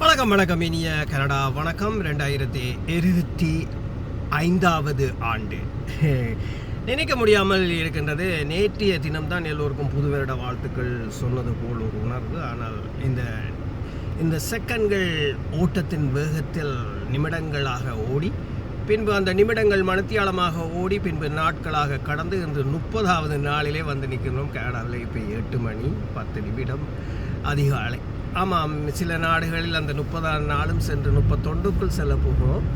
வணக்கம் வணக்கம். இனிய கனடா வணக்கம். ரெண்டாயிரத்தி இருபத்தி ஐந்தாவது ஆண்டு. நினைக்க முடியாமல் இருக்கின்றது. நேற்றைய தினம்தான் எல்லோருக்கும் புது வருட வாழ்த்துக்கள் சொன்னது போல் ஒரு உணர்வு. ஆனால் இந்த இந்த செகண்ட்கள் ஓட்டத்தின் வேகத்தில் நிமிடங்களாக ஓடி பின்பு அந்த நிமிடங்கள் மனத்தியாளமாக ஓடி பின்பு நாட்களாக கடந்து இன்று முப்பதாவது நாளிலே வந்து நிற்கின்றோம். கனடாவில் இப்போ எட்டு மணி பத்து நிமிடம் அதிகாலை. ஆமாம் சில நாடுகளில் அந்த முப்பதாம் நாளும் சென்று முப்பத்தொண்டுக்குள் செல்ல போகிறோம்.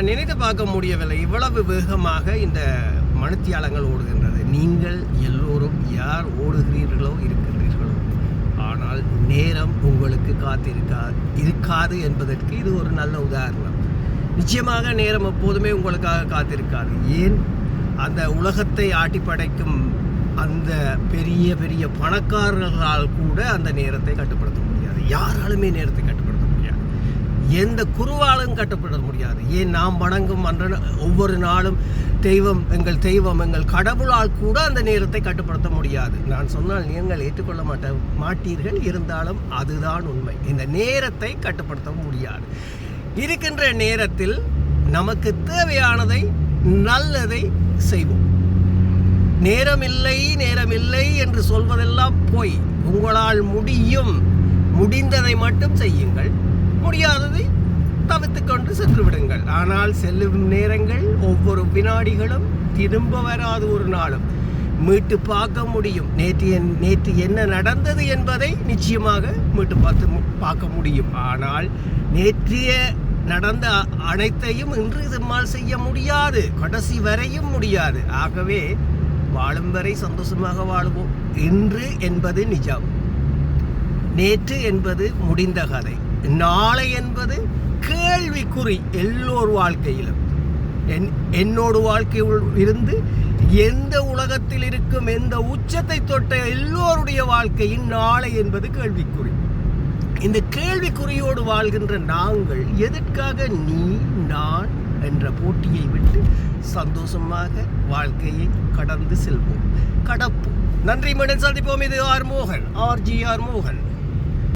நினைத்து பார்க்க முடியவில்லை. இவ்வளவு வேகமாக இந்த மணித்தியாலங்கள் ஓடுகின்றது. நீங்கள் எல்லோரும் யார் ஓடுகிறீர்களோ இருக்கின்றீர்களோ ஆனால் நேரம் உங்களுக்கு காத்திருக்கா இருக்காது என்பதற்கு இது ஒரு நல்ல உதாரணம். நிச்சயமாக நேரம் எப்போதுமே உங்களுக்காக காத்திருக்காது. ஏன்? அந்த உலகத்தை ஆட்டி படைக்கும் அந்த பெரிய பெரிய பணக்காரர்களால் கூட அந்த நேரத்தை கட்டுப்படுத்த முடியாது. யாராலுமே நேரத்தை கட்டுப்படுத்த முடியாது. எந்த குருவாலும் கட்டுப்படுத்த முடியாது. ஏன் நாம் வணங்கும் அன்ற ஒவ்வொரு நாளும் தெய்வம் எங்கள் தெய்வம் எங்கள் கடவுளால் கூட அந்த நேரத்தை கட்டுப்படுத்த முடியாது. நான் சொன்னால் நீங்கள் ஏற்றுக்கொள்ள மாட்ட மாட்டீர்கள். இருந்தாலும் அதுதான் உண்மை. இந்த நேரத்தை கட்டுப்படுத்த முடியாது. இருக்கின்ற நேரத்தில் நமக்கு தேவையானதை நல்லதை செய்வோம். நேரமில்லை நேரமில்லை என்று சொல்வதெல்லாம் போய். உங்களால் முடியும். முடிந்ததை மட்டும் செய்யுங்கள். முடியாததை தவித்து கொண்டு சென்று விடுங்கள் ஆனால் செல்லும் நேரங்கள் ஒவ்வொரு வினாடிகளும் திரும்ப வராது ஒரு நாளும். மீட்டு பார்க்க முடியும். நேற்று என் நேற்று என்ன நடந்தது என்பதை நிச்சயமாக மீட்டு பார்த்து மு- பார்க்க முடியும். ஆனால் நேற்றைய நடந்த அனைத்தையும் இன்று நம்மால் செய்ய முடியாது. கடைசி வரையும் முடியாது. ஆகவே வாழும் வரை சந்தோஷமாக வாழுவோம். இன்று என்பது நிஜம். நேற்று என்பது முடிந்த கதை. நாளை என்பது கேள்விக்குறி எல்லோர் வாழ்க்கையிலும். என் என்னோட வாழ்க்கையில் இருந்து எந்த உலகத்தில் இருக்கும் எந்த உச்சத்தை தொட்ட எல்லோருடைய வாழ்க்கையின் நாளை என்பது கேள்விக்குறி. இந்த கேள்விக்குறியோடு வாழ்கின்ற நாங்கள் எதற்காக நீ நான் என்ற போட்டியை விட்டு சந்தோஷமாக வாழ்க்கையை கடந்து செல்வோம். கடப்போம் நன்றி மீண்டும் சந்திப்போம். இது ஆர் மோகன் ஆர் ஜி ஆர் மோகன்.